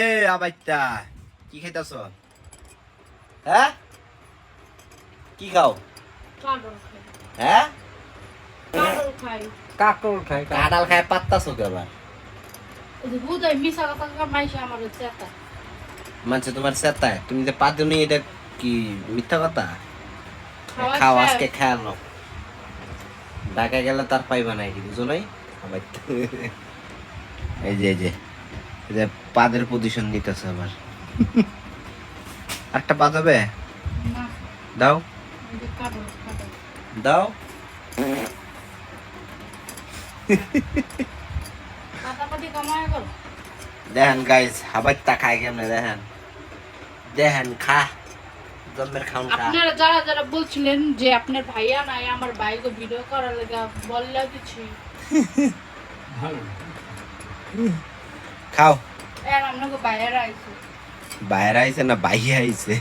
এ আবাইতা কি খাইতাছ? হ্যাঁ কি খাও? হ্যাঁ কাকল খাই। কাঁঠাল খায় পাত্তাছ কেবার মানছে তোমার চেতায় তুমি যে পাদুনি এটা কি মিথ্যা কথা? খাওয়া খাও। আজকে খেয়ালো ঢাকায় গেলে তার পাইবা না এটি বুঝো নাই? এই যে এই যে। এই যে পাদের পজিশন নিতেছে আবার। একটা পা যাবে? দাও। দাও। দেখেন গাইস হাবাইতা খায় কেমনে দেখেন। দেখেন খা। জন্মের খাউন খা। আপনারা যারা যারা বলছিলেন যে আপনার ভাইয়া নাই আমার ভাইকে ভিডিও করার লেগে বললে দিচ্ছি খাও। বাইরে আইছে না বাইরে আইছে?